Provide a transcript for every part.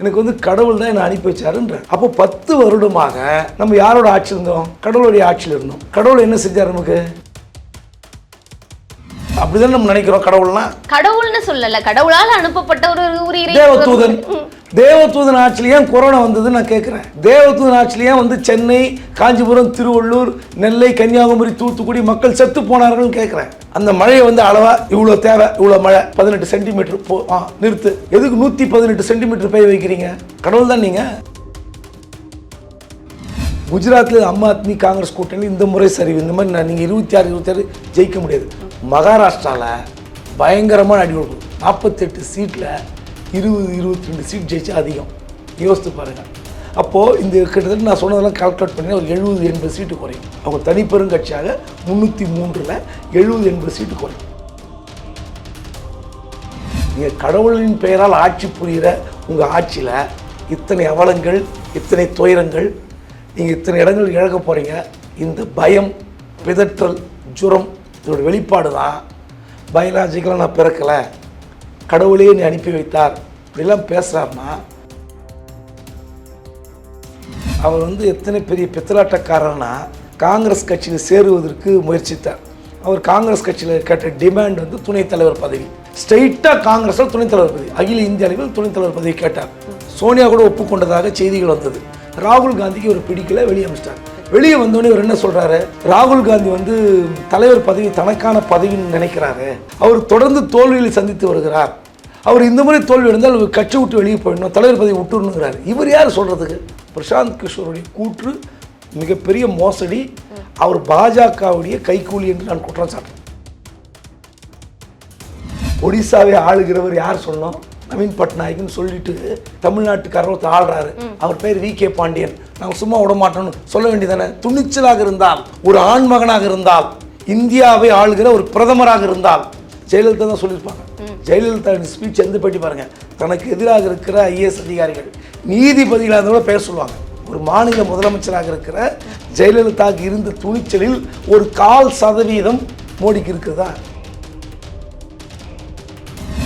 எனக்கு வந்து கடவுள் தான் என்னை அனுப்பி வச்சாருன்ற அப்போ பத்து வருடமாக நம்ம யாரோட ஆட்சி இருந்தோம்? கடவுளுடைய ஆட்சியில் இருந்தோம். கடவுள் என்ன செஞ்சார் நமக்கு? அப்படிதான் நம்ம நினைக்கிறோம் கடவுள்னா? கடவுள்னு சொல்லல கடவுளால் அனுப்பப்பட்ட ஒரு ஒரு தேவதூதன். தேவதூதன் ஆட்சியில் ஏன் கொரோனா வந்ததுன்னு நான் கேட்குறேன் தேவதூதன் ஆட்சியில் ஏன் வந்து சென்னை காஞ்சிபுரம் திருவள்ளூர் நெல்லை கன்னியாகுமரி தூத்துக்குடி மக்கள் செத்து போனார்கள்னு கேட்குறேன் அந்த மழையை வந்து அளவா இவ்வளோ தேவை இவ்வளோ மழை பதினெட்டு சென்டிமீட்டர் போ ஆ நிறுத்து. எதுக்கு நூற்றி பதினெட்டு சென்டிமீட்டர் பெய்ய வைக்கிறீங்க? கடவுள் தான் நீங்கள் குஜராத்தில் அம்மா ஆத்மி காங்கிரஸ் கூட்டணி இந்த முறை சரிவு. இந்த மாதிரி நான் நீங்கள் இருபத்தி ஆறு இருபத்தி ஆறு ஜெயிக்க முடியாது. மகாராஷ்டிராவில் பயங்கரமாக அடி கொடுக்கும். நாற்பத்தெட்டு சீட்டில் இருபது இருபத்தி ரெண்டு சீட் ஜெயிச்சு அதிகம். யோசித்து பாருங்கள் அப்போது இந்த கிட்டத்தட்ட நான் சொன்னதெல்லாம் கால்குலேட் பண்ணி ஒரு எழுபது எண்பது சீட்டு குறையும். அவங்க தனிப்பெரும் கட்சியாக முந்நூற்றி மூன்றில் எழுபது எண்பது சீட்டு குறையும். நீங்கள் கடவுளின் பெயரால் ஆட்சி புரிகிற உங்கள் ஆட்சியில் இத்தனை அவலங்கள் இத்தனை துயரங்கள் நீங்கள் இத்தனை இடங்கள் இழக்க போகிறீங்க இந்த பயம் பிதற்றல் ஜுரம் இதோட வெளிப்பாடு தான். பயாலஜிக்கலாக நான் பிறக்கலை. கடவுளையே நீ அனுப்பி வைத்தார். இப்படிலாம் பேசுகிறாருன்னா அவர் வந்து எத்தனை பெரிய பித்தலாட்டக்காரர்னா காங்கிரஸ் கட்சியில் சேருவதற்கு முயற்சித்தார். அவர் காங்கிரஸ் கட்சியில் கேட்ட டிமாண்ட் வந்து துணைத் தலைவர் பதவி. ஸ்ட்ரைட்டாக காங்கிரஸில் துணைத் தலைவர் பதவி. அகில இந்திய அளவில் துணைத் தலைவர் பதவி கேட்டார். சோனியா கூட ஒப்புக்கொண்டதாக செய்திகள் வந்தது. ராகுல் காந்திக்கு ஒரு பிடிக்கல வெளியே அமிச்சிட்டார் வெளியே வந்தோடனே இவர் என்ன சொல்கிறாரு ராகுல் காந்தி வந்து தலைவர் பதவி தனக்கான பதவின்னு நினைக்கிறாரு. அவர் தொடர்ந்து தோல்விகளை சந்தித்து வருகிறார். அவர் இந்த முறை தோல்வி அடைந்தால் அவர் கட்சி விட்டு வெளியே போயிடணும் தலைவர் பதவி விட்டுருணுங்கிறார் இவர் யார் சொல்கிறதுக்கு பிரசாந்த் கிஷோருடைய கூற்று மிகப்பெரிய மோசடி. அவர் பாஜகவுடைய கைக்கூலி என்று நான் குற்றம் சாட்டுறேன் ஒடிசாவை ஆளுகிறவர் யார் சொன்னோம்? நவீன் பட்நாயக்னு சொல்லிட்டு தமிழ்நாட்டுக்காரர் ஒருத்தர் ஆள்றாரு. அவர் பேர் வி. கே. பாண்டியன். நாங்கள் சும்மா விட மாட்டோம்னு சொல்ல வேண்டியதானே துணிச்சலாக இருந்தால் ஒரு ஆண்மகனாக இருந்தால் இந்தியாவை ஆளுகிற ஒரு பிரதமராக இருந்தால் ஜெயலலிதா தான் சொல்லியிருப்பாங்க. ஜெயலலிதா ஸ்பீச் எந்த பற்றி பாருங்க. தனக்கு எதிராக இருக்கிற ஐஏஎஸ் அதிகாரிகள் நீதிபதிகளாக கூட பேச சொல்லுவாங்க. ஒரு மாநில முதலமைச்சராக இருக்கிற ஜெயலலிதாவுக்கு இருந்த துணிச்சலில் ஒரு கால் சதவீதம் மோடிக்கு இருக்குதா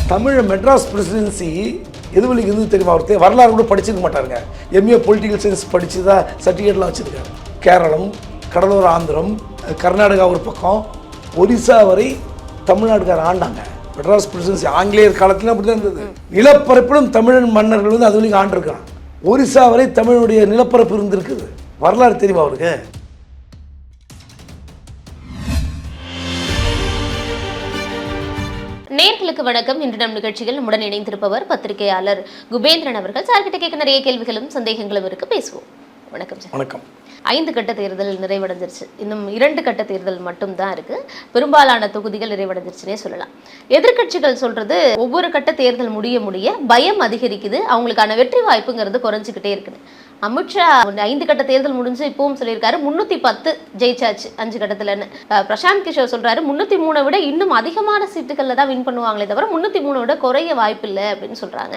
தமிழ் மெட்ராஸ் பிரசிடென்சி எது வழிக்கு இருந்து தெரியுமா தெ- வரலாறு கூட படிச்சிருக்க மாட்டாருங்க. எம்ஏ பொலிட்டிக்கல் சயின்ஸ் படிச்சு தான் சர்டிஃபிகேட்லாம் வச்சுருக்காரு. கேரளம் கடலோர ஆந்திரம் கர்நாடகா ஒரு பக்கம் ஒரிசா வரை தமிழ்நாட்டுக்கார ஆண்டாங்க. மெட்ராஸ் பிரசிடென்சி ஆங்கிலேயர் காலத்துலையும் அப்படி தான் இருந்தது நிலப்பரப்பிலும் தமிழன் மன்னர்கள் வந்து அது வரைக்கும் ஆண்டிருக்கிறான். ஒரிசா வரை தமிழனுடைய நிலப்பரப்பு இருந்திருக்குது. வரலாறு தெரியுமா அவருக்கு? நேர்களுக்கு வணக்கம். இன்று நம் நிகழ்ச்சியில் நம்முடன் இணைந்திருப்பவர் பத்திரிகையாளர் குபேந்திரன் அவர்கள். சார்கிட்ட கேட்க நிறைய கேள்விகளும் சந்தேகங்களும் இருக்கு. பேசுவோம். வணக்கம் வணக்கம். ஐந்து கட்ட தேர்தல் நிறைவடைஞ்சிருச்சு. இன்னும் இரண்டு கட்ட தேர்தல் மட்டும் தான் இருக்கு. பெரும்பாலான தொகுதிகள் நிறைவடைஞ்சிருச்சுனே சொல்லலாம். எதிர்க்கட்சிகள் சொல்றது ஒவ்வொரு கட்ட தேர்தல் முடிய முடிய பயம் அதிகரிக்குது. அவங்களுக்கான வெற்றி வாய்ப்புங்கிறது குறைஞ்சிக்கிட்டே இருக்குது அமித்ஷா ஐந்து கட்ட தேர்தல் முடிஞ்சு இப்பவும் சொல்லியிருக்காரு முன்னூத்தி பத்து ஜெயிச்சாச்சு அஞ்சு கட்டத்துலன்னு. பிரசாந்த் கிஷோர் சொல்றாரு முன்னூத்தி மூணை விட இன்னும் அதிகமான சீட்டுகள்ல தான் வின் பண்ணுவாங்களே தவிர முன்னூத்தி மூணை விட குறைய வாய்ப்பு இல்லை அப்படின்னு சொல்றாங்க.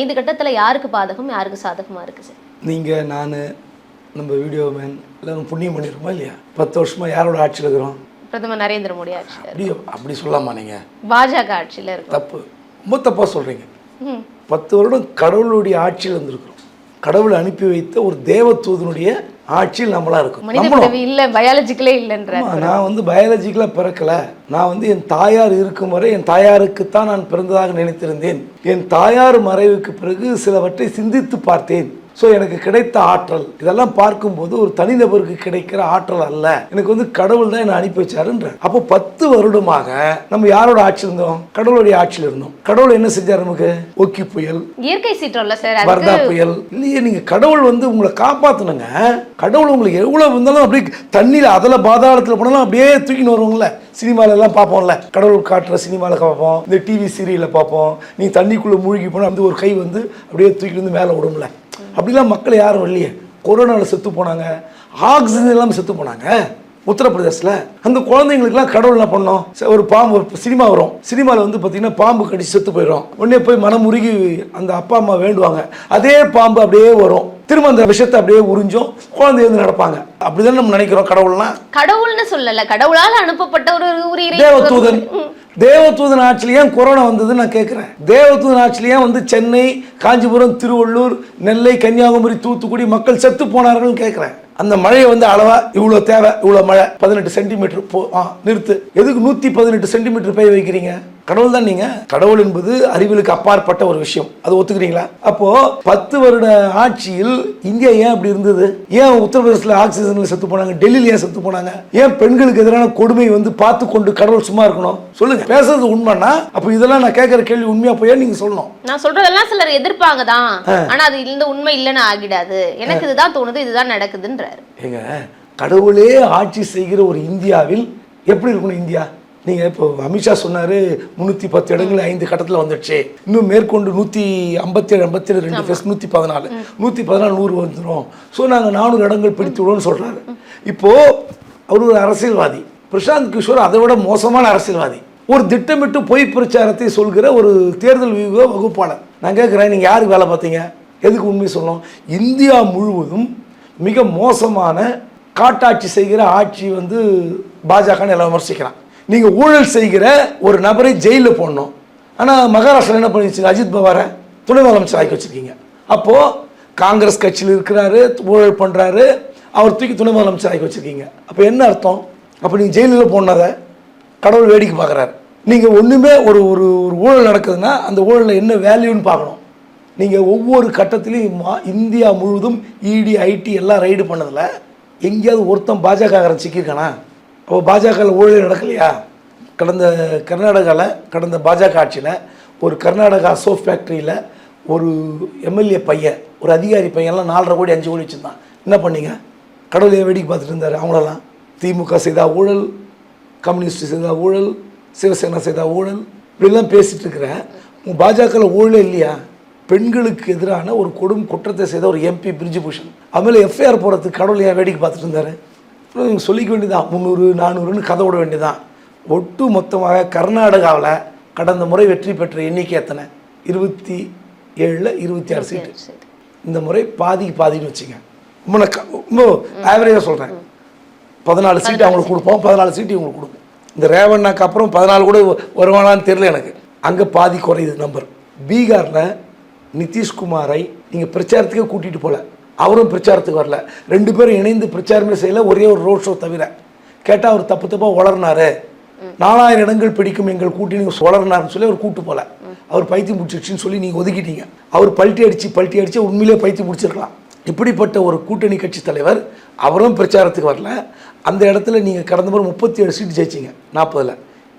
ஐந்து கட்டத்துல யாருக்கு பாதகம் யாருக்கு சாதகமா இருக்கு சார்? நீங்கள் நான் நம்ம வீடியோ மேன் எல்லோரும் புண்ணியம் பண்ணியிருக்கோமா இல்லையா? பத்து வருஷமாக யாரோட ஆட்சியில் இருக்கிறோம்? பிரதமர் நரேந்திர மோடி ஆட்சியில் அப்படி அப்படி சொல்லலாமா நீங்கள் பாஜக ஆட்சியில இருக்கும் தப்பு. ரொம்ப தப்பாக சொல்கிறீங்க ம். பத்து வருடம் கடவுளுடைய ஆட்சியில் இருந்திருக்கிறோம். கடவுள் அனுப்பி வைத்த ஒரு தேவதூதனுடைய ஆட்சியில் நம்மளா இருக்கும். இல்ல பயாலஜிக்கலே இல்லைன்ற நான் வந்து பயாலஜிக்கலாக பிறக்கல. நான் வந்து என் தாயார் இருக்கும் வரை என் தாயாருக்குத்தான் நான் பிறந்ததாக நினைத்திருந்தேன். என் தாயார் மறைவுக்கு பிறகு சிலவற்றை சிந்தித்து பார்த்தேன். ஸோ எனக்கு கிடைத்த ஆற்றல். இதெல்லாம் பார்க்கும்போது ஒரு தனிநபருக்கு கிடைக்கிற ஆற்றல் அல்ல. எனக்கு வந்து கடவுள் தான் என்னை அனுப்பி வச்சாருன்ற அப்போ பத்து வருடமாக நம்ம யாரோட ஆட்சி இருந்தோம்? கடவுளுடைய ஆட்சியில் இருந்தோம். கடவுள் என்ன செஞ்சார் நமக்கு? ஒக்கி புயல் இயற்கை சீற்றம்ல சார் வர்தா புயல். இல்லையே நீங்க கடவுள் வந்து உங்களை காப்பாத்தணுங்க. கடவுள் உங்களுக்கு எவ்வளவு இருந்தாலும் அப்படியே தண்ணியில அதுல பாதாளத்துல போனாலும் அப்படியே தூக்கின்னு வருவாங்கல்ல சினிமால எல்லாம் பார்ப்போம்ல. கடவுள் காட்டுற சினிமாவில் பார்ப்போம். இந்த டிவி சீரியலில் பார்ப்போம். நீ தண்ணிக்குள்ள மூழ்கி போனால் அந்த ஒரு கை வந்து அப்படியே தூக்கிட்டு வந்து மேலே விடும்ல அப்படிலாம் மக்கள் யாரும் இல்லையே கொரோனாவில் செத்து போனாங்க. ஆக்சிஜன் இல்லாமல் செத்து போனாங்க. உத்தரப்பிரதேசில் அந்த குழந்தைங்களுக்குலாம் கடவுள் என்ன பண்ணோம் ஒரு பாம்பு சினிமா வரும். சினிமாவில் வந்து பார்த்தீங்கன்னா பாம்பு கடிச்சு செத்து போயிடும். உடனே போய் மனமுருகி அந்த அப்பா அம்மா வேண்டுவாங்க. அதே பாம்பு அப்படியே வரும். திரும்ப அந்த விஷத்தை அப்படியே உறிஞ்சும். குழந்தை வந்து நடப்பாங்க. அப்படிதான் நம்ம நினைக்கிறோம் கடவுள்னா? கடவுள்னு சொல்லல. கடவுளால் அனுப்பப்பட்ட ஒரு தேவதூதன். தேவதூதன் ஆட்சியில் ஏன் கொரோனா வந்ததுன்னு நான் கேட்குறேன் தேவதூதன் ஆட்சியில் ஏன் வந்து சென்னை காஞ்சிபுரம் திருவள்ளூர் நெல்லை கன்னியாகுமரி தூத்துக்குடி மக்கள் செத்து போனார்கள்னு கேட்குறேன் அந்த மழையை வந்து அளவா இவ்வளோ தேவை இவ்வளோ மழை பதினெட்டு சென்டிமீட்டர் போ ஆ நிறுத்து. எதுக்கு நூற்றி பதினெட்டு சென்டிமீட்டர் பெய்ய வைக்கிறீங்க? கடவுள் தான் நீங்க. கடவுள் என்பது அறிவியலுக்கு அப்பாற்பட்ட ஒரு விஷயம். அது ஒத்துக்கிறீங்களா? அப்போ பத்து வருட ஆட்சியில் இந்தியா ஏன் அப்படி இருந்தது? ஏன் உத்தரப்பிரதேசத்தில் ஆக்சிஜன்ல செத்து போனாங்க? டெல்லியில் ஏன் செத்து போனாங்க? ஏன் பெண்களுக்கு எதிரான கொடுமை வந்து பார்த்து கொண்டு கடவுள் சும்மா இருக்கணும்? சொல்லுங்க. பேசுறது உண்மைன்னா அப்போ இதெல்லாம் நான் கேட்குற கேள்வி உண்மையா போய் நீங்க சொல்லணும்? நான் சொல்றதெல்லாம் சிலர் எதிர்ப்பாங்க தான். ஆனா அது இந்த உண்மை இல்லைன்னு ஆகிடாது. எனக்கு இதுதான் தோணுது இதுதான் நடக்குதுன்றாரு. ஏங்க கடவுளே ஆட்சி செய்கிற ஒரு இந்தியாவில் எப்படி இருக்கணும் இந்தியா? நீங்க இப்போ அமித்ஷா சொன்னாரு முன்னூத்தி பத்து இடங்கள் ஐந்து கட்டத்துல வந்துடுச்சு. இன்னும் மேற்கொண்டு நூத்தி ஐம்பத்தி ஏழு ஐம்பத்தி ஏழு ரெண்டு ஃபெஸ்ட் நூத்தி பதினாலு. நூத்தி பதினாலு நூறு வந்துடும் ஸோ நாங்க நானூறு இடங்கள் பிடித்து விடுவோம்னு சொல்றாரு. இப்போ அவர் ஒரு அரசியல்வாதி. பிரசாந்த் கிஷோர் அதை விட மோசமான அரசியல்வாதி. ஒரு திட்டமிட்டு பொய் பிரச்சாரத்தை சொல்கிற ஒரு தேர்தல் வியூக வகுப்பாளர். நான் கேட்குறேன் நீங்கள் யாருக்கு வேலை பார்த்தீங்க? எதுக்கு உண்மை சொல்லணும்? இந்தியா முழுவதும் மிக மோசமான காட்டாட்சி செய்கிற ஆட்சி வந்து பாஜகன்னு எல்லாம் விமர்சிக்கிறான். நீங்கள் ஊழல் செய்கிற ஒரு நபரை ஜெயிலில் போடணும். ஆனால் மகாராஷ்டிரா என்ன பண்ணி அஜித் பவாரை துணை முதலமைச்சர் ஆக்கி வச்சிருக்கீங்க. அப்போது காங்கிரஸ் கட்சியில் இருக்கிறாரு ஊழல் பண்ணுறாரு அவர் தூக்கி துணை முதலமைச்சர் ஆக்கி வச்சிருக்கீங்க. அப்போ என்ன அர்த்தம்? அப்போ நீங்கள் ஜெயிலில் போனதை கடவுள் வேடிக்கை பார்க்குறாரு. நீங்கள் ஒன்றுமே ஒரு ஒரு ஒரு ஊழல் நடக்குதுன்னா அந்த ஊழலில் என்ன வேல்யூன்னு பார்க்கணும். நீங்கள் ஒவ்வொரு கட்டத்திலையும் மா- இந்தியா முழுவதும் இடி ஐடி எல்லாம் ரைடு பண்ணதில் எங்கேயாவது ஒருத்தன் பாஜக சிக்கியிருக்கானா? அப்போ பாஜகவில் ஊழல் நடக்கலையா? கடந்த கர்நாடகாவில் கடந்த பாஜக ஆட்சியில் ஒரு கர்நாடகா சோப் ஃபேக்ட்ரியில் ஒரு எம்எல்ஏ பையன் ஒரு அதிகாரி பையன்லாம் நாலரை கோடி அஞ்சு கோடி வச்சுருந்தான். என்ன பண்ணீங்க? கடவுளையே வேடிக்கை பார்த்துட்டு இருந்தார் அவங்களெல்லாம். திமுக செய்தா ஊழல் கம்யூனிஸ்ட் செய்த ஊழல் சிவசேனா செய்த ஊழல் இப்படிலாம் பேசிகிட்ருக்குறேன் இருக்கிற பாஜகவில் ஊழலே இல்லையா? பெண்களுக்கு எதிரான ஒரு கொடும் குற்றத்தை செய்த ஒரு எம்பி பிரிஜுபூஷன். அதுமாதிரி எஃப்ஐஆர் போகிறதுக்கு கடவுளையே வேடிக்கை பார்த்துட்டு இருந்தார். இவங்க சொல்லிக்க வேண்டியதான் முந்நூறு நானூறுன்னு கதை விட வேண்டியதான் ஒட்டு மொத்தமாக கர்நாடகாவில் கடந்த முறை வெற்றி பெற்ற எண்ணிக்கை எத்தனை? இருபத்தி ஏழில் இருபத்தி ஆறு சீட்டு. இந்த முறை பாதிக்கு பாதின்னு வச்சுங்க. ரொம்ப ரொம்ப ஆவரேஜாக சொல்கிறேன் பதினாலு சீட்டு அவங்களுக்கு கொடுப்போம். பதினாலு சீட்டு இவங்களுக்கு கொடுப்போம். இந்த ரேவண்ணாக்கு அப்புறம் பதினாலு கூட வருவானான்னு தெரியல எனக்கு. அங்கே பாதி குறையுது நம்பர் பீகாரில் நிதிஷ்குமாரை நீங்கள் பிரச்சாரத்துக்கே கூட்டிகிட்டு போகல அவரும் பிரச்சாரத்துக்கு வரல. ரெண்டு பேரும் இணைந்து பிரச்சாரமே செய்யல ஒரே ஒரு ரோட் ஷோ தவிர. கேட்டால் அவர் தப்பு தப்பாக வளர்னாரு நாலாயிரம் இடங்கள் பிடிக்கும் எங்கள் கூட்டணி வளர்னாருன்னு சொல்லி அவர் கூட்டு போல. அவர் பைத்தியம் முடிச்சிருச்சுன்னு சொல்லி நீங்கள் ஒதுக்கிட்டீங்க. அவர் பல்ட்டி அடிச்சு பல்ட்டி அடித்து உண்மையிலே பைத்தி முடிச்சிருக்கலாம் இப்படிப்பட்ட ஒரு கூட்டணி கட்சி தலைவர் அவரும் பிரச்சாரத்துக்கு வரல. அந்த இடத்துல நீங்கள் கடந்த முறை முப்பத்தி ஏழு சீட்டு ஜெயிச்சிங்க நாற்பதில்.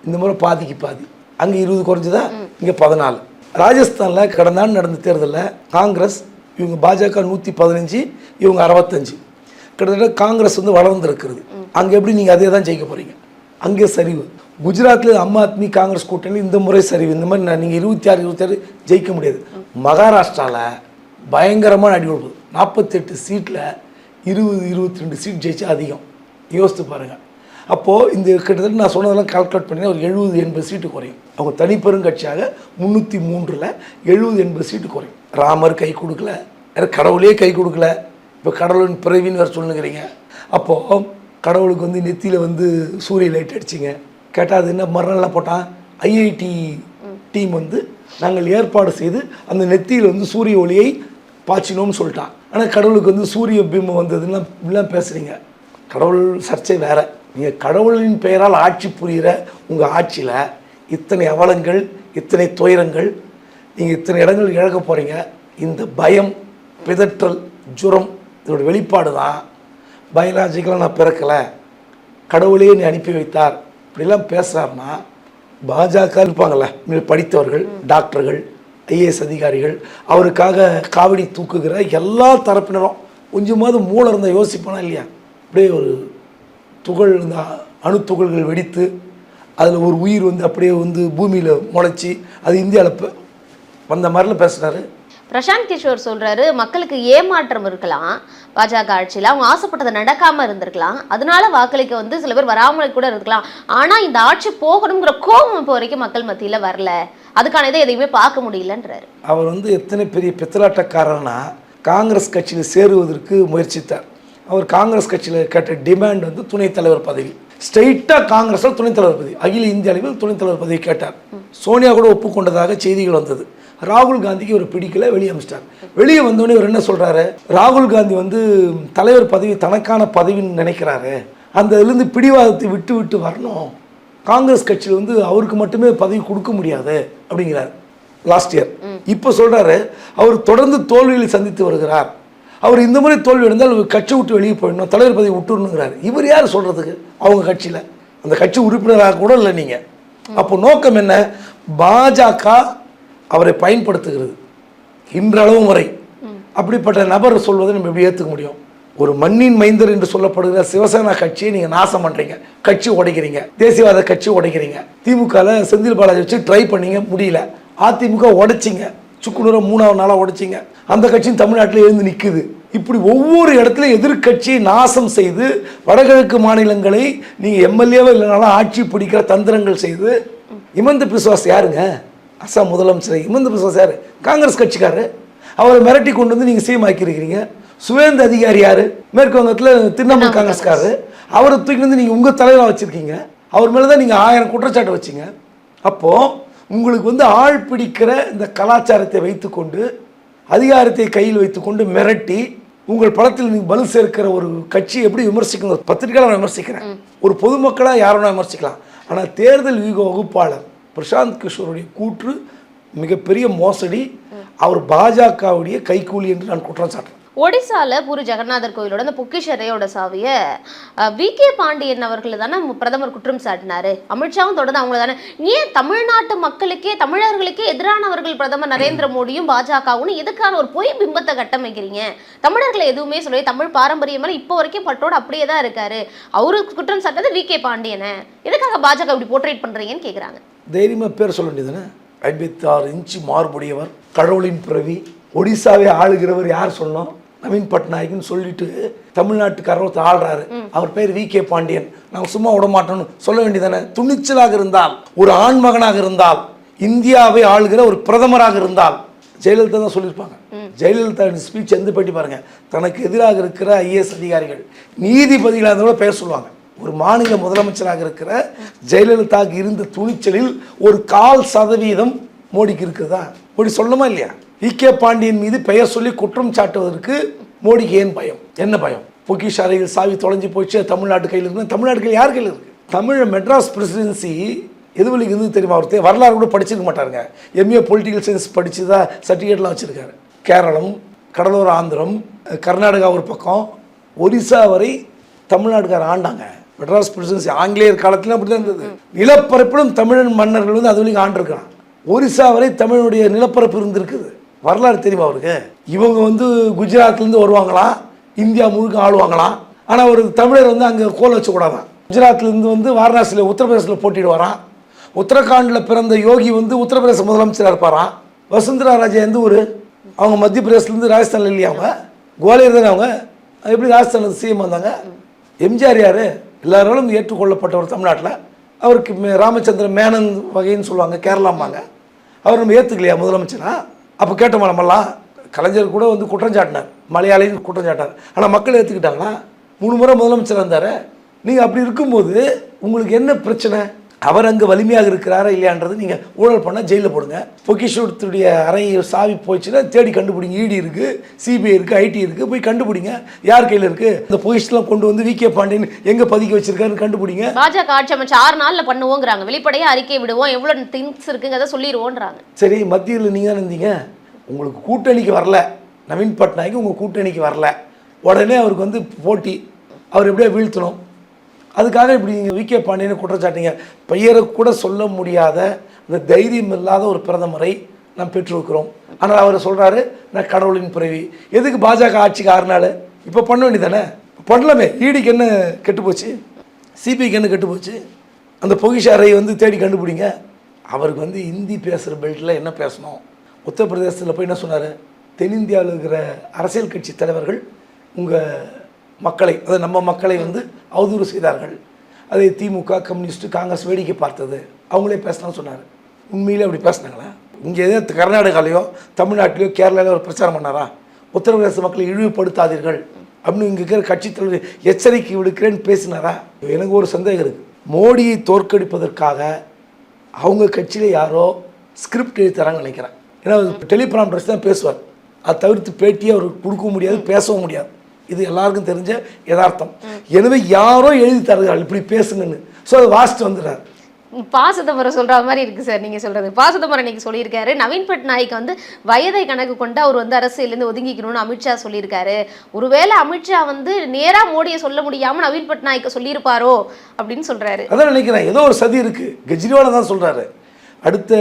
இந்த முறை பாதிக்கு பாதி. அங்கே இருபது குறைஞ்சதா? இங்கே பதினாலு. ராஜஸ்தானில் கடந்த ஆண்டு நடந்த தேர்தலில் காங்கிரஸ் இவங்க பாஜக நூற்றி பதினஞ்சு இவங்க அறுபத்தஞ்சு. கிட்டத்தட்ட காங்கிரஸ் வந்து வளர்ந்துருக்கிறது. அங்கே எப்படி நீங்கள் அதே தான் ஜெயிக்க போகிறீங்க அங்கே சரிவு. குஜராத்தில் அம்மா ஆத்மி காங்கிரஸ் கூட்டணி இந்த முறை சரிவு. இந்த மாதிரி நான் நீங்கள் இருபத்தி ஆறு இருபத்தாறு ஜெயிக்க முடியாது. மகாராஷ்டிராவில் பயங்கரமான அடி கொடுப்பது நாற்பத்தெட்டு சீட்டில் இருபது இருபத்தி ரெண்டு சீட் ஜெயிச்சு அதிகம். யோசித்து பாருங்கள் அப்போது இந்த கிட்டத்தட்ட நான் சொன்னதெல்லாம் கால்குலேட் பண்ணி ஒரு எழுபது எண்பது சீட்டு குறையும். அவங்க தனிப்பெருங்கட்சியாக முந்நூற்றி மூன்றில் எழுபது எண்பது சீட்டு குறையும். ராமர் கை கொடுக்கல. கடவுளே கை கொடுக்கல. இப்போ கடவுளின் பிறவின்னு வேறு சொல்லுங்கிறீங்க. அப்போது கடவுளுக்கு வந்து நெத்தியில் வந்து சூரிய லைட் அடிச்சிங்க. கேட்டால் அது என்ன மறுநாள் போட்டான் ஐஐடி டீம் வந்து நாங்கள் ஏற்பாடு செய்து அந்த நெத்தியில் வந்து சூரிய ஒளியை பாய்ச்சினோம்னு சொல்லிட்டான். ஆனால் கடவுளுக்கு வந்து சூரிய பிம்பம் வந்ததுன்னா இப்படிலாம் பேசுகிறீங்க கடவுள் சர்ச்சை வேற. நீங்கள் கடவுளின் பெயரால் ஆட்சி புரிகிற உங்கள் ஆட்சியில் இத்தனை அவலங்கள் இத்தனை துயரங்கள் நீங்கள் இத்தனை இடங்கள் இழக்க போகிறீங்க இந்த பயம் பிதற்றல் ஜுரம் இதோட வெளிப்பாடு தான். பயாலஜிக்கலாக நான் பிறக்கலை. கடவுளையே நீ அனுப்பி வைத்தார். இப்படிலாம் பேசுகிறாருன்னா பாஜக இருப்பாங்கள்ல இன்னும் படித்தவர்கள் டாக்டர்கள் ஐஏஎஸ் அதிகாரிகள் அவருக்காக காவடி தூக்குகிற எல்லா தரப்பினரும் கொஞ்சமாவது மூளை இருந்தால் யோசிப்பானா இல்லையா? அப்படியே ஒரு துகள் இந்த அணுத்துகள்கள் வெடித்து அதில் ஒரு உயிர் வந்து அப்படியே வந்து பூமியில் முளைச்சி அது இந்தியாவில் வந்த மாதிரிலாம் பேசுகிறாரு பிரசாந்த் கிஷோர் சொல்றாரு மக்களுக்கு ஏமாற்றம் இருக்கலாம் பாஜக ஆட்சியில. அவங்க ஆசைப்பட்டது நடக்காம இருந்திருக்கலாம். அதனால வாக்களிக்க வந்து சில பேர் வராமலே கூட இருக்கலாம். ஆனா இந்த ஆட்சி போகணுங்கிற கோபம் இப்போ வரைக்கும் மக்கள் மத்தியில வரல. அதுக்கான இதை எதையுமே பார்க்க முடியலன்றாரு. அவர் வந்து எத்தனை பெரிய பித்தலாட்டக்காரர்னா காங்கிரஸ் கட்சியில் சேருவதற்கு முயற்சித்தார். அவர் காங்கிரஸ் கட்சியில் கேட்ட டிமாண்ட் வந்து துணைத் தலைவர் பதவி. ஸ்ட்ரைட்டாக காங்கிரஸில் துணைத் தலைவர் பதவி. அகில இந்திய அளவில் துணைத் தலைவர் பதவி கேட்டார். சோனியா கூட ஒப்புக்கொண்டதாக செய்திகள் வந்தது. ராகுல் காந்திக்கு இவர் பிடிக்கல வெளியே அமிச்சிட்டார். வெளியே வந்தோடனே இவர் என்ன சொல்றாரு? ராகுல் காந்தி வந்து தலைவர் பதவி தனக்கான பதவின்னு நினைக்கிறாரு. அந்த இதுலேருந்து பிடிவாதத்தை விட்டு விட்டு வரணும். காங்கிரஸ் கட்சியில் வந்து அவருக்கு மட்டுமே பதவி கொடுக்க முடியாது அப்படிங்கிறார் லாஸ்ட் இயர் இப்போ சொல்றாரு அவர் தொடர்ந்து தோல்விகளை சந்தித்து வருகிறார். அவர் இந்த மாதிரி தோல்வி அடைந்தால் கட்சி விட்டு வெளியே போயிடணும் தலைவர் பதவி விட்டுணுங்கிறாரு இவர் யார் சொல்றதுக்கு? அவங்க கட்சியில். அந்த கட்சி உறுப்பினராக கூட இல்லை நீங்க. அப்போ நோக்கம் என்ன? பாஜக அவரை பயன்படுத்துகிறது. இன்றளவும் வரை அப்படிப்பட்ட நபர் சொல்வதை நம்ம எப்படி ஏற்றுக்க முடியும்? ஒரு மண்ணின் மைந்தர் என்று சொல்லப்படுகிற சிவசேனா கட்சியை நீங்க நாசம் பண்றீங்க. கட்சி உடைக்கிறீங்க. தேசியவாத கட்சி உடைக்கிறீங்க. திமுகல செந்தில் பாலாஜி வச்சு ட்ரை பண்ணீங்க முடியல. அதிமுக உடைச்சிங்க. சுக்குநூற மூணாவது நாளாக உடைச்சிங்க. அந்த கட்சியும் தமிழ்நாட்டில் எழுந்து நிற்குது இப்படி ஒவ்வொரு இடத்துல எதிர்க்கட்சியை நாசம் செய்து வடகிழக்கு மாநிலங்களை நீங்கள் எம்எல்ஏவோ இல்லைனாலும் ஆட்சி பிடிக்கிற தந்திரங்கள் செய்து இமந்த பிஸ்வாஸ் யாருங்க? அஸ்ஸாம் முதலமைச்சர் இமந்த பிஸ்வாஸ் யாரு காங்கிரஸ் கட்சிக்காரரு அவரை மிரட்டி கொண்டு வந்து நீங்கள் சிஎம் ஆக்கியிருக்கிறீங்க சுவேந்த அதிகாரி யாரு? மேற்கு வங்கத்தில் திரிணாமுல் காங்கிரஸ்காரரு. அவரை தூக்கி வந்து நீங்கள் உங்கள் தலைவராக வச்சுருக்கீங்க. அவர் மேலே தான் நீங்கள் ஆயிரம் குற்றச்சாட்டு வச்சீங்க. அப்போது உங்களுக்கு வந்து ஆள் பிடிக்கிற இந்த கலாச்சாரத்தை வைத்துக்கொண்டு அதிகாரத்தை கையில் வைத்துக்கொண்டு மிரட்டி உங்கள் படத்தில் நீங்கள் பலு சேர்க்கிற ஒரு கட்சி எப்படி விமர்சிக்கணும்? பத்திரிகையாளர் விமர்சிக்கிறேன். ஒரு பொதுமக்களாக யாரும் விமர்சிக்கலாம். ஆனால் தேர்தல் வியூக வகுப்பாளர் பிரசாந்த் கிஷோருடைய கூற்று மிகப்பெரிய மோசடி. அவர் பாஜகவுடைய கைக்கூலி என்று நான் குற்றம் சாட்டுறேன். ஒடிசாவில் பூரி ஜெகநாதர் கோயிலோட அந்த பொக்கிஷரையோட சாவியை வி. கே. பாண்டியன் அவர்கள் தானே பிரதமர் குற்றம் சாட்டினாரு. அமித்ஷாவும் தொடர்ந்து அவங்கள தானே. ஏன் தமிழ்நாட்டு மக்களுக்கே தமிழர்களுக்கே எதிரானவர்கள் பிரதமர் நரேந்திர மோடியும் பாஜகவும் எதுக்கான ஒரு பொய் பிம்பத்தை கட்டமைக்கிறீங்க? தமிழர்களை எதுவுமே சொல்லி தமிழ் பாரம்பரியமான இப்போ வரைக்கும் பட்டோடு அப்படியே தான் இருக்காரு. அவரு குற்றம் சாட்டது வி. கே. பாண்டியனை. எதுக்காக பாஜக இப்படி போர்ட்ரேட் பண்ணுறீங்கன்னு கேட்குறாங்க தைரியமாக பேர் சொல்ல வேண்டியதுன்னு ஐம்பத்தாறு இன்ச்சு மார்புடையவர் கடவுளின் பிறவி ஒடிசாவை ஆளுகிறவர் யார் சொன்னோம் நவீன் பட்நாயக்னு சொல்லிட்டு தமிழ்நாட்டுக்காரர் ஆள்றாரு. அவர் பேர் வி கே பாண்டியன். நாங்கள் சும்மா விட மாட்டோம்னு சொல்ல வேண்டியதானே துணிச்சலாக இருந்தால் ஒரு ஆண்மகனாக இருந்தால் இந்தியாவை ஆளுகிற ஒரு பிரதமராக இருந்தால் ஜெயலலிதா தான் சொல்லியிருப்பாங்க. ஜெயலலிதா ஸ்பீச் எந்த பேட்டி பாருங்க. தனக்கு எதிராக இருக்கிற ஐஏஎஸ் அதிகாரிகள் நீதிபதிகளாக கூட பேச சொல்லுவாங்க. ஒரு மாநில முதலமைச்சராக இருக்கிற ஜெயலலிதாவுக்கு இருந்த துணிச்சலில் ஒரு கால் சதவீதம் மோடிக்கு இருக்குதா? மோடி சொல்லணுமா இல்லையா? வி கே பாண்டியன் மீது பெயர் சொல்லி குற்றம் சாட்டுவதற்கு மோடிக்கு ஏன் பயம்? என்ன பயம்? பொக்கிஷ் அறையில் சாவி தொலைஞ்சு போச்சு தமிழ்நாட்டு கையில் இருக்கு தமிழ்நாட்டு கையில் யார் கையில் இருக்கு தமிழ் மெட்ராஸ் பிரசிடென்சி எது இருந்து தெரியுமா அவர் வரலாறு கூட படிச்சிருக்க மாட்டாருங்க. எம்ஏ பொலிட்டிக்கல் சயின்ஸ் படிச்சு தான் சர்டிஃபிகேட்லாம் வச்சுருக்காரு. கேரளம் கடலோர ஆந்திரம் கர்நாடகா ஒரு பக்கம் ஒரிசா வரை தமிழ்நாட்டுக்கார ஆண்டாங்க. மெட்ராஸ் பிரசிடென்சி ஆங்கிலேயர் காலத்திலும் அப்படி தான் இருந்தது. நிலப்பரப்பிலும் தமிழன் மன்னர்கள் வந்து அது வரைக்கும் ஆண்டிருக்கான் ஒரிசா வரை தமிழனுடைய நிலப்பரப்பு இருந்திருக்குது. வரலாறு தெரியுமா அவருக்கு இவங்க வந்து குஜராத்லேருந்து வருவாங்களாம் இந்தியா முழுக்க ஆளுவாங்களாம் ஆனால் ஒரு தமிழர் வந்து அங்கே கோல் வச்சக்கூடாதான். குஜராத்லேருந்து வந்து வாரணாசியில் உத்தரப்பிரதேசத்தில் போட்டிடுவாராம் உத்தரகாண்டில் பிறந்த யோகி வந்து உத்தரப்பிரதேச முதலமைச்சராக இருப்பாராம். வசுந்தரா ராஜா எந்த ஊர்? அவங்க மத்திய பிரதேசத்துலேருந்து ராஜஸ்தானில் இல்லையா அவங்க? குவாலியர் தானே அவங்க? எப்படி ராஜஸ்தானில் சிஎம் வந்தாங்க? எம்ஜிஆர் யார்? எல்லாராலும் ஏற்றுக்கொள்ளப்பட்டவர் தமிழ்நாட்டில். அவருக்கு மே- ராமச்சந்திர மேனன் வகைன்னு சொல்லுவாங்க கேரளாம்பாங்க. அவர் நம்ம ஏற்றுக்கலையா முதலமைச்சரா? அப்போ கேட்டோம் நம்மலாம் கலைஞர் கூட வந்து குற்றம் சாட்டினார். மலையாளின்னு குற்றம் சாட்டினார். ஆனால் மக்கள் ஏற்றுக்கிட்டாங்கன்னா மூணு முறை முதலமைச்சர் இருந்தார். நீங்கள் அப்படி இருக்கும்போது உங்களுக்கு என்ன பிரச்சனை? அவர் அங்கே வலிமையாக இருக்கிறாரா இல்லையான்றது நீங்கள் ஊழல் பண்ணால் ஜெயிலில் போடுங்க. பொக்கிஷத்துடைய அறை சாவி போச்சுன்னா தேடி கண்டுபிடிங்க. இடி இருக்குது சிபிஐ இருக்குது ஐடி இருக்குது போய் கண்டுபிடிங்க. யார் கையில் இருக்குது இந்த பொக்கிஷெலாம் கொண்டு வந்து வி கே பாண்டியன் எங்கே பதுக்கி வச்சிருக்காருன்னு கண்டுபிடிங்க. பாஜக ஆட்சி அமைச்சு ஆறு நாள்ல பண்ணுவோங்கிறாங்க. வெளிப்படையா அறிக்கை விடுவோம். எவ்வளவு திங்ஸ் இருக்குங்கிறத சொல்லிடுவோன்றாங்க சரி மத்தியில் நீங்கள் தானே இருந்தீங்க? உங்களுக்கு கூட்டணிக்கு வரல. நவீன் பட்நாயக் உங்கள் கூட்டணிக்கு வரல. உடனே அவருக்கு வந்து போட்டி. அவர் எப்படியோ வீழ்த்தணும்? அதுக்காக இப்படி நீங்கள் வி கே பாண்டியனை குற்றச்சாட்டிங்க. பெயரை கூட சொல்ல முடியாத அந்த தைரியம் இல்லாத ஒரு பிரதமரை நாம் பெற்றிருக்கிறோம். ஆனால் அவர் சொல்கிறாரு நான் கடவுளின் பிறவி. எதுக்கு பாஜக ஆட்சிக்கு ஆறு நாள் இப்போ பண்ண வேண்டியதானே? பண்ணலாமே. ஈடிக்கு என்ன கெட்டு போச்சு? சிபிஐக்கு என்ன கெட்டு போச்சு? அந்த பொகிஷாரை வந்து தேடி கண்டுபிடிங்க. அவருக்கு வந்து ஹிந்தி பேசுகிற பெல்ட்டில் என்ன பேசணும்? உத்தரப்பிரதேசத்தில் போய் என்ன சொன்னார்? தென்னிந்தியாவில் இருக்கிற அரசியல் கட்சி தலைவர்கள் உங்கள் மக்களை அதாவது நம்ம மக்களை வந்து அவதூறு செய்தார்கள். அதை திமுக கம்யூனிஸ்ட் காங்கிரஸ் வேடிக்கை பார்த்தது. அவங்களே பேசலாம்னு சொன்னார். உண்மையிலே அப்படி பேசினாங்களா? இங்கே எதே கர்நாடகாலையோ தமிழ்நாட்டிலையோ கேரளாலையோ ஒரு பிரச்சாரம் பண்ணாரா? உத்தரப்பிரதேச மக்களை இழிவுபடுத்தாதீர்கள் அப்படின்னு இங்கே இருக்கிற கட்சித் தலைவர் எச்சரிக்கை விடுக்கிறேன்னு பேசினாரா? எனக்கு ஒரு சந்தேகம் இருக்குது மோடியை தோற்கடிப்பதற்காக அவங்க கட்சியில் யாரோ ஸ்கிரிப்ட் எழுதி தராங்கன்னு நினைக்கிறேன். ஏன்னா டெலிபிராம்டர்ஸ் தான் பேசுவார். அதை தவிர்த்து பேட்டியை அவர் கொடுக்க முடியாது பேசவும் முடியாது. இது எல்லாருக்கும் தெரிஞ்ச யதார்த்தம். எனவே யாரோ எழுதி தருகிறார்கள் இப்படி பேசுங்கன்னு. ஸோ அதை வாசிட்டு வந்துடுறாரு. பாசதமரம் சொல்ற மாதிரி இருக்கு சார் நீங்க சொல்றது. பாசதமரம் இன்னைக்கு சொல்லியிருக்காரு. நவீன் பட்நாயக் வந்து வயதை கணக்கு கொண்டு அவர் வந்து அரசியலேருந்து ஒதுங்கிக்கணும்னு அமித்ஷா சொல்லியிருக்காரு. ஒருவேளை அமித்ஷா வந்து நேரா மோடியை சொல்ல முடியாம நவீன் பட்நாயக்க சொல்லியிருப்பாரோ அப்படின்னு சொல்றாரு. அதான் நினைக்கிறேன். ஏதோ ஒரு சதி இருக்கு. கெஜ்ரிவால் தான் சொல்றாரு. அடுத்த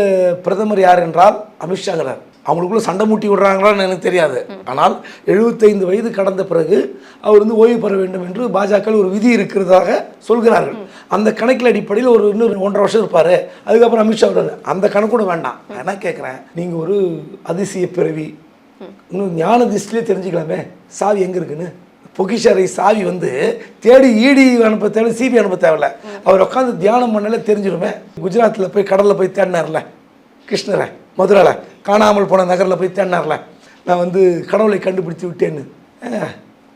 பிரதமர் யார் என்றால் அமித்ஷாங்கிறார் அவங்களுக்குள்ள சண்டை மூட்டி விடுறாங்களான்னு எனக்கு தெரியாது. ஆனால் எழுபத்தைந்து வயது கடந்த பிறகு அவர் வந்து ஓய்வு பெற வேண்டும் என்று பாஜக ஒரு விதி இருக்கிறதாக சொல்கிறார்கள். அந்த கணக்கில் அடிப்படையில் ஒரு இன்னும் ஒன்றரை வருஷம் இருப்பார். அதுக்கப்புறம் அமித்ஷா வருவாரு. அந்த கணக்கூட வேண்டாம். நான் கேட்குறேன்? நீங்கள் ஒரு அதிசய பிறவி. இன்னும் ஞான திஷ்டிலே தெரிஞ்சுக்கலாமே. சாவி எங்கே இருக்குன்னு? பொக்கிஷரை சாவி வந்து தேடி ஈடி அனுப்ப தேவை சிபி அனுப்ப தேவையில்ல. அவர் உட்காந்து தியானம் பண்ணல தெரிஞ்சிருமே குஜராத்தில் போய் கடலில் போய் தேடினார்ல. கிருஷ்ணரை. மதுரால. காணாமல் போன நகரில் போய் தேடினார்ல. நான் வந்து கடவுளை கண்டுபிடித்து விட்டேன்னு.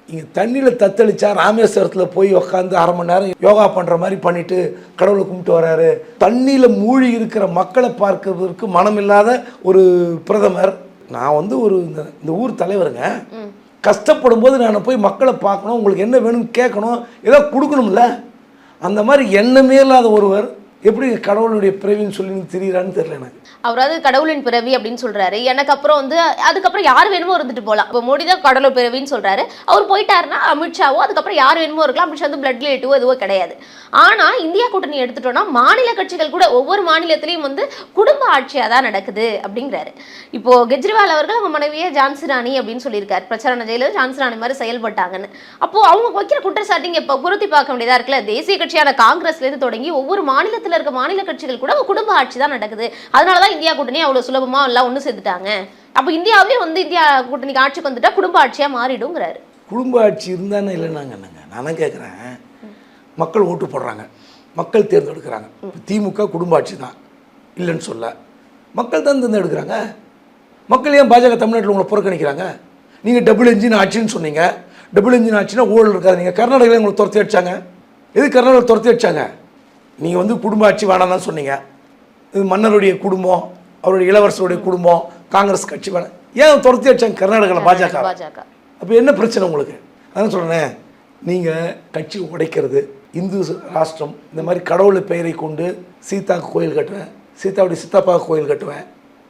இங்கே தண்ணியில் தத்தளிச்சா ராமேஸ்வரத்தில் போய் உட்காந்து அரை மணி நேரம் யோகா பண்ணுற மாதிரி பண்ணிட்டு கடவுளை கும்பிட்டு வராரு. தண்ணியில் மூழ்கி இருக்கிற மக்களை பார்க்கறதுக்கு மனமில்லாத ஒரு பிரதமர். நான் வந்து ஒரு இந்த இந்த ஊர் தலைவருங்க. கஷ்டப்படும் போது நான் போய் மக்களை பார்க்கணும் உங்களுக்கு என்ன வேணும்னு கேட்கணும் ஏதோ கொடுக்கணும்ல. அந்த மாதிரி எண்ணமே இல்லாத ஒருவர் எப்படி கடவுளுடைய பிறவின்னு சொல்லி திரியிறான்னு தெரியல எனக்கு. அவராவது கடவுளின் பிறவி அப்படின்னு சொல்றாரு. எனக்கு அப்புறம் வந்து அதுக்கப்புறம் யார் வேணுமோ இருந்துட்டு போகலாம் இப்போ மோடி தான் கடவுள் பிறவின்னு சொல்றாரு. அவர் போயிட்டாருன்னா அமித்ஷாவோ அதுக்கப்புறம் யார் வேணுமோ இருக்கலாம். அமித்ஷா வந்து பிளட் ரிலேட்டிவோ எதுவோ கிடையாது. ஆனா இந்தியா கூட்டணி எடுத்துட்டோம்னா மாநில கட்சிகள் கூட ஒவ்வொரு மாநிலத்திலையும் வந்து குடும்ப ஆட்சியாக தான் நடக்குது அப்படிங்கிறாரு. இப்போ கெஜ்ரிவால் அவர்கள் அவங்க மனைவியே ஜான்சி ராணி அப்படின்னு சொல்லியிருக்காரு. பிரச்சாரண ஜெயிலில் ஜான்சி ராணி மாதிரி செயல்பட்டாங்கன்னு. அப்போ அவங்க வைக்கிற குற்றச்சாட்டிங்க இப்போ குறுத்தி பார்க்க வேண்டியதா இருக்குல்ல. தேசிய கட்சியான காங்கிரஸ்லேருந்து தொடங்கி ஒவ்வொரு மாநிலத்தில் இருக்க மாநில கட்சிகள் கூட குடும்ப ஆட்சி தான் நடக்குது. அதனால தான் இந்தியா கூட்டணி அவ்வளோ சுலபமாக எல்லாம் ஒன்று சேர்த்துட்டாங்க. அப்போ இந்தியாவே வந்து இந்தியா கூட்டணிக்கு ஆட்சிக்கு வந்துட்டா குடும்ப ஆட்சியாக மாறிடுங்கிறாரு குடும்ப ஆட்சி இருந்தானே இல்லைன்னாங்க என்னங்க? கேட்குறேன் மக்கள் ஓட்டு போடுறாங்க. மக்கள் தேர்ந்தெடுக்கிறாங்க. திமுக குடும்ப ஆட்சி தான். இல்லைன்னு சொல்ல. மக்கள் தான் தேர்ந்தெடுக்கிறாங்க. மக்கள் ஏன் பாஜக தமிழ்நாட்டில் உங்களை புறக்கணிக்கிறாங்க? நீங்கள் டபுள் இன்ஜின் ஆட்சின்னு சொன்னீங்க. டபுள் இன்ஜின் ஆட்சின்னா ஊழல் இருக்காது. நீங்கள் கர்நாடகாவில் உங்களை துரத்தி அடிச்சாங்க. எது கர்நாடகாவில் துரத்தி அடிச்சாங்க? நீங்கள் வந்து குடும்ப ஆட்சி வேணாம் தான் சொன்னீங்க. இது மன்னருடைய குடும்பம் அவருடைய இளவரசருடைய குடும்பம் காங்கிரஸ் கட்சி வேணாம். ஏன் துரத்தி அடிச்சாங்க கர்நாடகாவில் பாஜக? பாஜக. அப்போ என்ன பிரச்சனை உங்களுக்கு? அதான் சொல்கிறேன் நீங்கள் கட்சி உடைக்கிறது இந்து ராஷ்டிரம் இந்த மாதிரி கடவுளை பெயரை கொண்டு சீதாக்கு கோயில் கட்டுவேன் சீதாவுடைய சித்தப்பாவுக்கு கோயில் கட்டுவேன்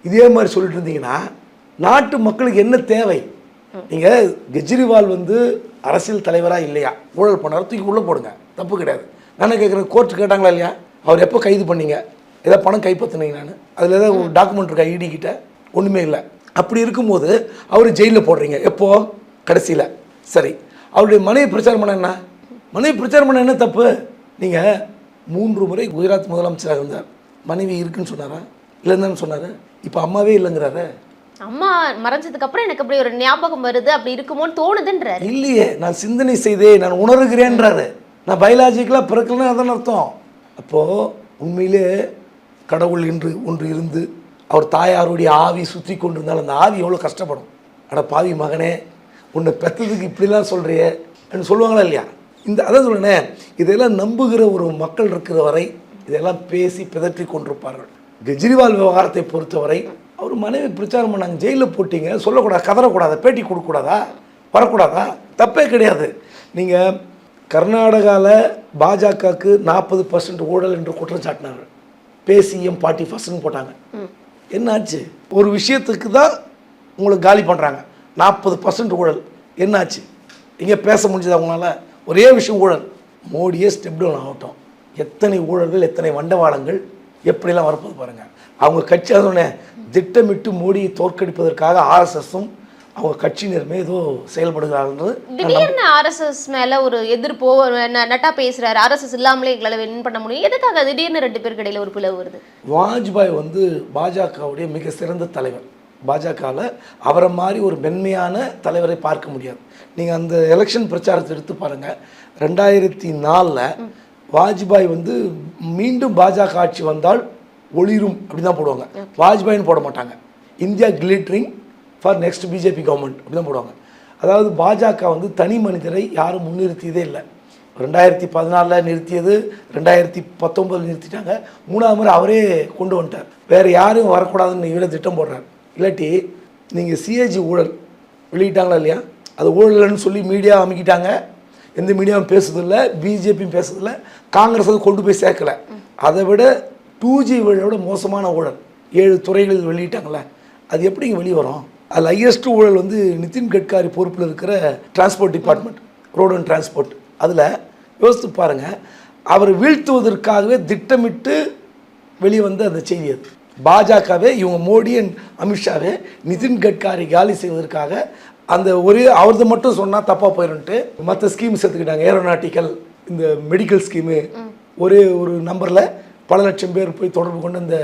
இதே மாதிரி சொல்லிட்டு இருந்தீங்கன்னா நாட்டு மக்களுக்கு என்ன தேவை? நீங்கள் கெஜ்ரிவால் வந்து அரசியல் தலைவராக இல்லையா? ஊழல் பண்ணார் தூக்கி உள்ளே போடுங்க. தப்பு கிடையாது. நானே கேட்குறேன் கோர்ட்டு கேட்டாங்களா இல்லையா? அவர் எப்போ கைது பண்ணீங்க? ஏதோ பணம் கைப்பற்றினீங்க நான். அதில் ஏதாவது ஒரு டாக்குமெண்ட் இருக்கா இடி கிட்ட? ஒன்றுமே இல்லை. அப்படி இருக்கும்போது அவர் ஜெயிலில் போடுறீங்க. எப்போ? கடைசியில். சரி. அவருடைய மனைவி பிரச்சாரம் பண்ண என்ன? மனைவி பிரச்சாரம் பண்ண என்ன தப்பு? நீங்கள் மூன்று முறை குஜராத் முதலமைச்சராக இருந்தார். மனைவி இருக்குன்னு சொன்னாரா? இல்லைன்னு சொன்னார். இப்போ அம்மாவே இல்லைங்கிறாரு. அம்மா மறைஞ்சதுக்கு அப்புறம் எனக்கு அப்படி ஒரு ஞாபகம் வருது. அப்படி இருக்குமோன்னு தோணுதுன்றாரு. இல்லையே. நான் சிந்தனை செய்தே நான் உணர்கிறேன்றாரு. நான் பயாலஜிக்கலாக பிறக்கலன்னு அதான் அர்த்தம். அப்போது உண்மையிலே கடவுள் என்று ஒன்று இருந்து அவர் தாயாருடைய ஆவி சுற்றி கொண்டிருந்தால் அந்த ஆவி எவ்வளோ கஷ்டப்படும். அட பாவி மகனே உன்னை பெற்றதுக்கு இப்படிலாம் சொல்கிறியே அப்படின்னு சொல்லுவாங்களா இல்லையா? இந்த அதான் சொல்கிறேன் இதெல்லாம் நம்புகிற ஒரு மக்கள் இருக்கிற வரை இதெல்லாம் பேசி பிதற்றி கொண்டிருப்பார்கள். கெஜ்ரிவால் விவகாரத்தை பொறுத்தவரை அவர் மனைவி பிரச்சாரம் பண்ணாங்க ஜெயிலில் போட்டீங்க சொல்லக்கூடாது கதறக்கூடாதா பேட்டி கொடுக்கக்கூடாதா? வரக்கூடாதா? தப்பே கிடையாது. நீங்கள் கர்நாடகாவில் பாஜகவுக்கு நாற்பது பர்சன்ட் ஊழல் என்று குற்றம் சாட்டினார்கள். பேசிஎம் பார்ட்டி ஃபர்ஸ்ட்னு போட்டாங்க. என்னாச்சு? ஒரு விஷயத்துக்கு தான் உங்களுக்கு காலி பண்ணுறாங்க நாற்பது பர்சன்ட் ஊழல். என்னாச்சு? இங்கே பேச முடிஞ்சது அவங்களால ஒரே விஷயம் ஊழல். மோடியே ஸ்டெப் டவுன் ஆகட்டும். எத்தனை ஊழல்கள் எத்தனை வண்டவாளங்கள் எப்படிலாம் வரப்போது பாருங்கள் அவங்க கட்சி அதோடனே திட்டமிட்டு மோடியை தோற்கடிப்பதற்காக ஆர்எஸ்எஸும் அவங்க கட்சியினருமே ஏதோ செயல்படுகிறார்கள் திடீர்னு ஆர்எஸ்எஸ் மேல ஒரு எதிர்ப்போ நட்டா பேசுறாரு. ஆர்எஸ்எஸ் இல்லாமலே எங்களால வின் பண்ண முடியும். எதுக்காக திடீர்னு ரெண்டு பேருக்கு இடையில ஒரு பிளவு வருது? வாஜ்பாய் வந்து பாஜகவுடைய மிக சிறந்த தலைவர். பாஜகவில் அவரை மாதிரி ஒரு மென்மையான தலைவரை பார்க்க முடியாது. நீங்கள் அந்த எலெக்ஷன் பிரச்சாரத்தை எடுத்து பாருங்கள் ரெண்டாயிரத்தி நாலில் வாஜ்பாய் வந்து மீண்டும் பாஜக ஆட்சி வந்தால் ஒளிரும் அப்படி தான் போடுவாங்க வாஜ்பாயின்னு போட மாட்டாங்க. India glittering for next BJP government அப்படி தான் போடுவாங்க. அதாவது பாஜக வந்து தனி மனிதரை யாரும் முன்னிறுத்தியதே இல்லை. ரெண்டாயிரத்தி பதினாலில் நிறுத்தியது ரெண்டாயிரத்தி பத்தொம்பதில் நிறுத்திட்டாங்க. மூணாவது முறை அவரே கொண்டு வந்துட்டார். வேறு யாரும் வரக்கூடாதுன்னு இவரே திட்டம் போடுறார். இல்லாட்டி நீங்கள் சிஏஜி ஊழல் வெளியிட்டாங்களா இல்லையா? அது ஊழல்னு சொல்லி மீடியா அமைக்கிட்டாங்க. எந்த மீடியாவும் பேசுறதில்ல பிஜேபியும் பேசுறதில்ல. காங்கிரஸ் அது கொண்டு போய் சேர்க்கல. அதை விட டூ ஜி விட மோசமான ஊழல். ஏழு துறைகளில் வெளியிட்டாங்களே அது எப்படிங்க வெளியே வரும் அதில் ஹையஸ்ட் ஊழல் வந்து நிதின் கட்காரி பொறுப்பில் இருக்கிற transport department road and transport அதில் யோசித்து பாருங்கள் அவர் வீழ்த்துவதற்காகவே திட்டமிட்டு வெளியே வந்த அந்த செய்தி அது. பாஜகவே இவங்க மோடி அண்ட் அமித்ஷாவே நிதின் கட்காரி காலி செய்வதற்காக அந்த ஒரே அவரது மட்டும் சொன்னால் தப்பாக போயிடும்ட்டு மற்ற ஸ்கீம்ஸ் எடுத்துக்கிட்டாங்க. ஏரோநாட்டிக்கல் இந்த மெடிக்கல் ஸ்கீமு ஒரே ஒரு நம்பரில் பல லட்சம் பேர் போய் தொடர்பு கொண்டு இந்த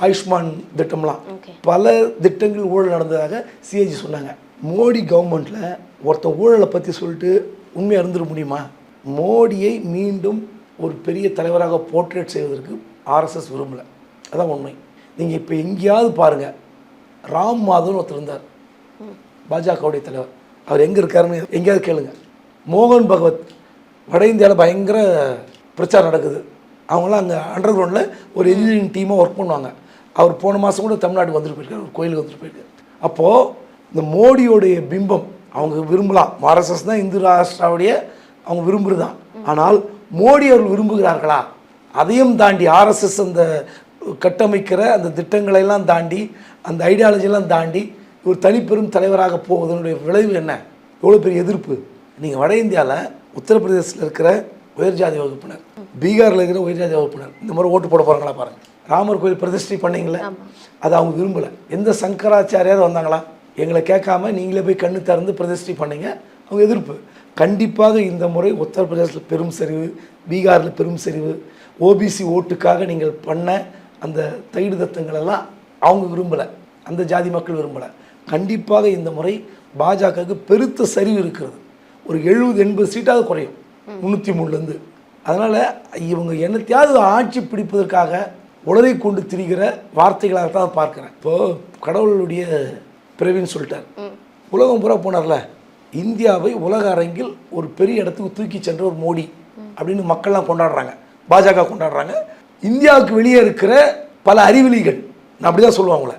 ஆயுஷ்மான் திட்டம்லாம். பல திட்டங்கள் ஊழல் நடந்ததாக சிஏஜி சொன்னாங்க. மோடி கவர்மெண்ட்டில் ஒருத்தன் ஊழலை பற்றி சொல்லிட்டு உண்மையாக இருந்துட முடியுமா? மோடியை மீண்டும் ஒரு பெரிய தலைவராக போர்ட்ரேட் செய்வதற்கு ஆர்எஸ்எஸ் விரும்பலை. அதான் உண்மை. நீங்கள் இப்போ எங்கேயாவது பாருங்கள் ராம் மாதவன் ஒருத்தர் இருந்தார். பாஜகவுடைய தலைவர். அவர் எங்கே இருக்காருன்னு எங்கேயாவது கேளுங்க. மோகன் பகவத். வட இந்தியாவில் பயங்கர பிரச்சாரம் நடக்குது. அவங்களாம் அங்கே அண்டர் கிரவுண்டில் ஒரு இன்ஜினியரிங் டீமாக ஒர்க் பண்ணுவாங்க. அவர் போன மாதம் கூட தமிழ்நாட்டுக்கு வந்துட்டு போயிருக்காரு ஒரு கோயிலுக்கு வந்துட்டு போயிருக்காரு. அப்போது இந்த மோடியோடைய பிம்பம் அவங்க விரும்பலாம் ஆர்எஸ்எஸ் தான் இந்து ராஷ்டிராவுடைய அவங்க விரும்புகிறதான் ஆனால் மோடி அவர்கள் விரும்புகிறார்களா? அதையும் தாண்டி ஆர்எஸ்எஸ் அந்த கட்டமைக்கிற அந்த திட்டங்களை எல்லாம் தாண்டி அந்த ஐடியாலஜியெல்லாம் தாண்டி ஒரு தனிப்பெரும் தலைவராக போவதனுடைய விளைவு என்ன? எவ்வளோ பெரிய எதிர்ப்பு? நீங்கள் வட இந்தியாவில் உத்தரப்பிரதேசத்தில் இருக்கிற உயர்ஜாதி வகுப்பினர் பீகாரில் இருக்கிற உயர்ஜாதி வகுப்பினர் இந்த மாதிரி ஓட்டு போட போகிறாங்களா பாருங்கள் ராமர் கோயில் பிரதிஷ்டை பண்ணீங்களே? அது அவங்க விரும்பலை. எந்த சங்கராச்சாரியார் வந்தாங்களா? எங்களை கேட்காம நீங்களே போய் கண்ணு திறந்து பிரதிஷ்டை பண்ணீங்க. அவங்க எதிர்ப்பு. கண்டிப்பாக இந்த முறை உத்தரப்பிரதேசத்தில் பெரும் சரிவு பீகாரில் பெரும் சரிவு ஓபிசி ஓட்டுக்காக நீங்கள் பண்ண அந்த தைடு தத்தங்கள் எல்லாம் அவங்க விரும்பலை. அந்த ஜாதி மக்கள் விரும்பலை. கண்டிப்பாக இந்த முறை பாஜகவுக்கு பெருத்த சரிவு இருக்கிறது. ஒரு எழுபது எண்பது சீட்டாவது குறையும். முந்நூற்றி மூணுலேருந்து அதனால் இவங்க என்னத்தையாவது ஆட்சி பிடிப்பதற்காக உலரை கொண்டு திரிகிற வார்த்தைகளாக தான் பார்க்குறேன். இப்போது கடவுளுடைய பிறவின்னு சொல்லிட்டார். உலகம் பூரா போனார்ல. இந்தியாவை உலக அரங்கில் ஒரு பெரிய இடத்துக்கு தூக்கி சென்ற ஒரு மோடி அப்படின்னு மக்கள்லாம் கொண்டாடுறாங்க. பாஜக கொண்டாடுறாங்க. இந்தியாவுக்கு வெளியே இருக்கிற பல அறிவிலிகள் நான் அப்படி தான் சொல்லுவாங்க உங்களை.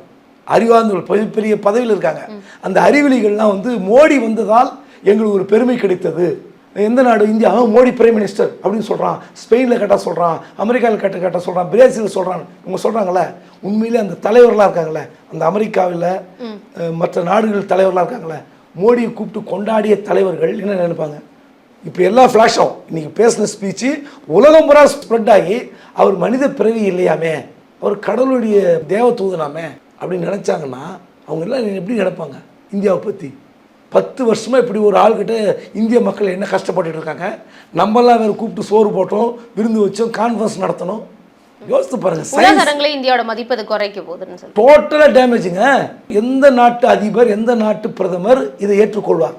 அறிவார்ந்தவர்கள் பெரிய பெரிய பதவியில் இருக்காங்க. அந்த அறிவிலிகள்லாம் வந்து மோடி வந்ததால் எங்களுக்கு ஒரு பெருமை கிடைத்தது. எந்த நாடு? இந்தியா. மோடி பிரைம் மினிஸ்டர் அப்படின்னு சொல்கிறான் ஸ்பெயினில் கேட்டால் சொல்கிறான் அமெரிக்காவில் கேட்ட கேட்டால் சொல்கிறான் பிரேசில் சொல்கிறான் இவங்க சொல்கிறாங்களே உண்மையிலே அந்த தலைவர்களாக இருக்காங்களே அந்த அமெரிக்காவில் மற்ற நாடுகள் தலைவர்களாக இருக்காங்களே மோடியை கூப்பிட்டு கொண்டாடிய தலைவர்கள் என்ன நினைப்பாங்க? இப்போ எல்லா ஃப்ளாஷும் இன்னைக்கு பேசின ஸ்பீச்சு உலகம் பூரா ஸ்ப்ரெட் ஆகி அவர் மனித பிறவி இல்லையாமே அவர் கடவுளுடைய தேவ தூதனாமே அப்படின்னு நினச்சாங்கன்னா அவங்க எல்லாம் எப்படி நினைப்பாங்க? இந்தியாவை பற்றி பத்து வருஷமாக இப்படி ஒரு ஆள்கிட்ட இந்திய மக்கள் என்ன கஷ்டப்பட்டுட்டு இருக்காங்க? நம்மெல்லாம் வேறு கூப்பிட்டு சோறு போட்டோம் விருந்து வச்சோம் கான்ஃபரன்ஸ் நடத்தணும். யோசித்து அரங்கில் இந்தியாவோட மதிப்பு அது குறைக்க போகுதுன்னு டோட்டலாக டேமேஜுங்க எந்த நாட்டு அதிபர் எந்த நாட்டு பிரதமர் இதை ஏற்றுக்கொள்வார்?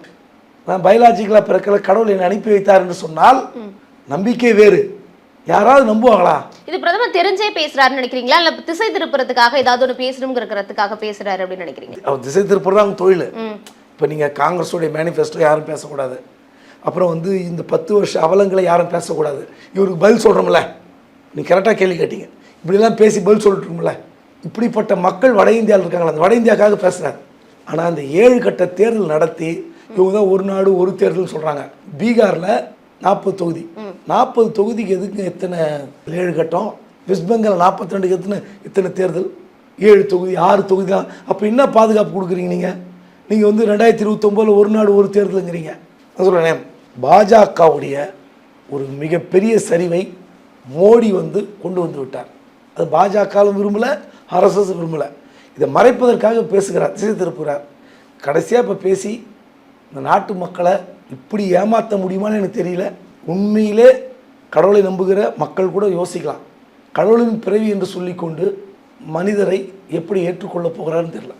நான் பயாலஜிக்கலாக பிறக்கல கடவுள் என்னை அனுப்பி வைத்தார் என்று சொன்னால் நம்பிக்கை வேறு. யாராவது நம்புவாங்களா? இது பிரதமர் தெரிஞ்சே பேசுறாருன்னு நினைக்கிறீங்களா? இல்ல திசை திருப்புறதுக்காக ஏதாவது ஒன்று பேசணுங்கிறதுக்காக பேசுறாரு அப்படின்னு நினைக்கிறீங்க? திசை திருப்புறது அவங்க தொழில். இப்போ நீங்கள் காங்கிரஸோடைய மேனிஃபெஸ்டோ யாரும் பேசக்கூடாது. அப்புறம் வந்து இந்த பத்து வருஷ அவலங்களை யாரும் பேசக்கூடாது. இவருக்கு பதில் சொல்கிறோம்ல நீ கரெக்டாக கேள்வி கேட்டீங்க. இப்படிலாம் பேசி பதில் சொல்லிட்டுருமில்ல இப்படிப்பட்ட மக்கள் வட இந்தியாவில் இருக்காங்களா அந்த வட இந்தியாவுக்காக பேசுகிறார் ஆனால் அந்த ஏழு கட்ட தேர்தல் நடத்தி இவங்க தான் ஒரு நாடு ஒரு தேர்தல் சொல்கிறாங்க பீகாரில் நாற்பது தொகுதி. நாற்பது தொகுதிக்கு எதுக்கு எத்தனை ஏழு கட்டம்? வெஸ்ட் பெங்கால் நாற்பத்தி ரெண்டுக்கு எத்தனை எத்தனை தேர்தல்? ஏழு தொகுதி ஆறு தொகுதி தான் அப்போ என்ன பாதுகாப்பு கொடுக்குறீங்க நீங்கள் நீங்கள் வந்து ரெண்டாயிரத்தி இருபத்தொம்போதில் ஒரு நாடு ஒரு தேர்தலுங்கிறீங்க. நான் சொல்கிறேன் பாஜகவுடைய ஒரு மிகப்பெரிய சரிவை மோடி வந்து கொண்டு வந்து விட்டார். அது பாஜகவும் விரும்பலை ஆர்எஸ்எஸ் விரும்பலை. இதை மறைப்பதற்காக பேசுகிறார் திசை திருப்புகிறார். கடைசியாக இப்போ பேசி இந்த நாட்டு மக்களை இப்படி ஏமாற்ற முடியுமான்னு எனக்கு தெரியல. உண்மையிலே கடவுளை நம்புகிற மக்கள் கூட யோசிக்கலாம். கடவுளின் பிறவி என்று சொல்லிக்கொண்டு மனிதரை எப்படி ஏற்றுக்கொள்ளப் போகிறாருன்னு தெரியல.